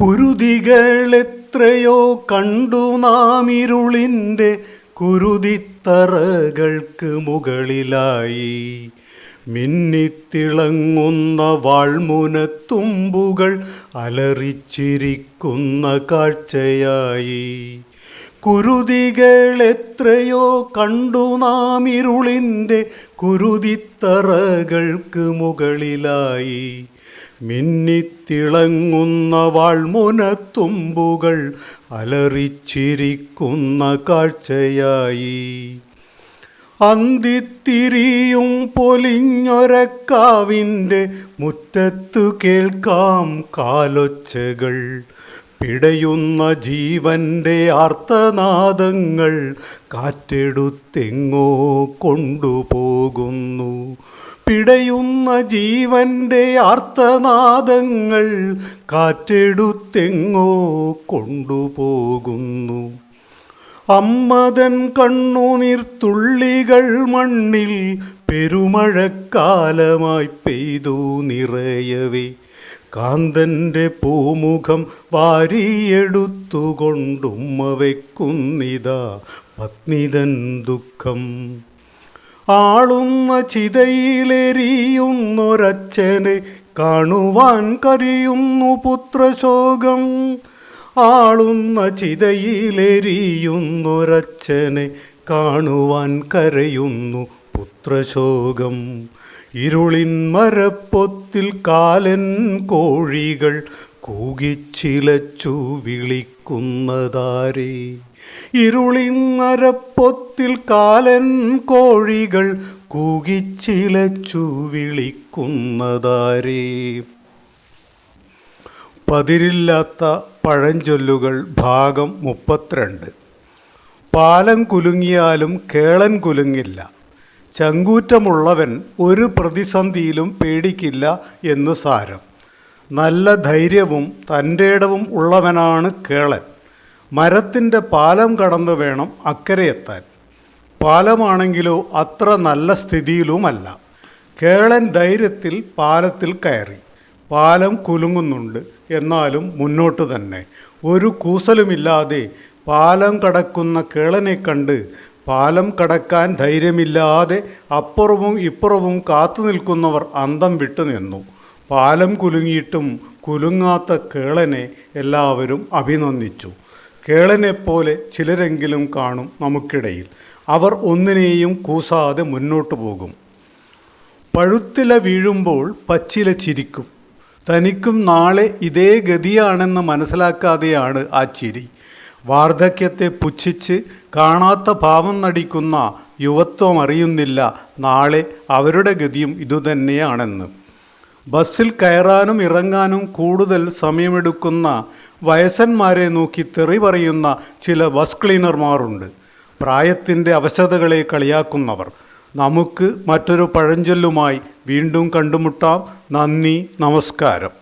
കുരുതികളെത്രയോ കണ്ടു നാം ഇരുളിന്റെ കുരുതിത്തറകൾക്ക് മുകളിലായി. മിന്നിത്തിളങ്ങുന്ന വാൾമുനത്തുമ്പുകൾ അലറിച്ചിരിക്കുന്ന കാഴ്ചയായി. കുരുതികളെത്രയോ കണ്ടു നാം ഇരുളിന്റെ കുരുതിത്തറകൾക്ക് മുകളിലായി. മിന്നിത്തിളങ്ങുന്ന വാൾമുനത്തുമ്പുകൾ അലറിച്ചിരിക്കുന്ന കാഴ്ചയായി. അന്തിത്തിരിയും പൊലിഞ്ഞൊരക്കാവിന്റെ മുറ്റത്തു കേൾക്കാം കാലൊച്ചകൾ. പിടയുന്ന ജീവന്റെ ആർത്തനാദങ്ങൾ കാറ്റെടുത്തെങ്ങോ കൊണ്ടുപോകുന്നു. പിടയുന്ന ജീവന്റെ ആർത്തനാദങ്ങൾ കാറ്റെടുത്തെങ്ങോ കൊണ്ടുപോകുന്നു. അമ്മതൻ കണ്ണുനീർത്തുള്ളികൾ മണ്ണിൽ പെരുമഴക്കാലമായി പെയ്തു നിറയവേ. കാന്തന്റെ പൂമുഖം വാരിയെടുത്തുകൊണ്ടുമ്മ വയ്ക്കുന്നിതാ പത്നിതൻ ദുഃഖം. ആളുന്ന ചിതയിലെരിയുന്നൊരച്ഛനെ കാണുവാൻ കരയുന്നു പുത്രശോകം. ആളുന്ന ചിതയിലെരിയുന്നൊരച്ഛനെ കാണുവാൻ കരയുന്നു പുത്രശോകം. ഇരുളിൻ മരപ്പൊത്തിൽ കാലൻ കോഴികൾ കൂകിച്ചിലച്ചു വിളിക്കുന്നതാരേ. ഇരുളിൻ മരപ്പൊത്തിൽ കാലൻ കോഴികൾ കൂകിച്ചിലച്ചു വിളിക്കുന്നതാരേ. പതിരില്ലാത്ത പഴഞ്ചൊല്ലുകൾ ഭാഗം മുപ്പത്തിരണ്ട്. പാലം കുലുങ്ങിയാലും കേളൻ കുലുങ്ങില്ല. ചങ്കൂറ്റമുള്ളവൻ ഒരു പ്രതിസന്ധിയിലും പേടിക്കില്ല എന്ന് സാരം. നല്ല ധൈര്യവും തന്റെടവും ഉള്ളവനാണ് കേളൻ. മരത്തിന്റെ പാലം കടന്നു വേണം അക്കരെ എത്താൻ പാലമാണെങ്കിലോ അത്ര നല്ല സ്ഥിതിയിലുമല്ല. കേളൻ ധൈര്യത്തിൽ പാലത്തിൽ കയറി. പാലം കുലുങ്ങുന്നുണ്ട്. എന്നാലും മുന്നോട്ട് തന്നെ ഒരു കൂസലുമില്ലാതെ പാലം കടക്കുന്ന കേളനെ കണ്ട് പാലം കടക്കാൻ ധൈര്യമില്ലാതെ അപ്പുറവും ഇപ്പുറവും കാത്തു നിൽക്കുന്നവർ അന്തം വിട്ടു നിന്നു. പാലം കുലുങ്ങിയിട്ടും കുലുങ്ങാത്ത കേളനെ എല്ലാവരും അഭിനന്ദിച്ചു. കേളനെപ്പോലെ ചിലരെങ്കിലും കാണും നമുക്കിടയിൽ. അവർ ഒന്നിനെയും കൂസാതെ മുന്നോട്ട് പോകും. പഴുത്തില വീഴുമ്പോൾ പച്ചില ചിരിക്കും. തനിക്കും നാളെ ഇതേ ഗതിയാണെന്ന് മനസ്സിലാക്കാതെയാണ് ആ ചിരി. വാർദ്ധക്യത്തെ പുച്ഛിച്ച് കാണാത്ത ഭാവം നടിക്കുന്ന യുവത്വം അറിയുന്നില്ല. നാളെ അവരുടെ ഗതിയും ഇതുതന്നെയാണെന്ന്. ബസ്സിൽ കയറാനും ഇറങ്ങാനും കൂടുതൽ സമയമെടുക്കുന്ന വയസ്സന്മാരെ നോക്കി തെറി പറയുന്ന ചില ബസ് ക്ലീനർമാരുണ്ട്. പ്രായത്തിന്റെ അവശതകളെ കളിയാക്കുന്നവർ. നമുക്ക് മറ്റൊരു പഴഞ്ചൊല്ലുമായി വീണ്ടും കണ്ടുമുട്ടാം. നന്ദി നമസ്കാരം.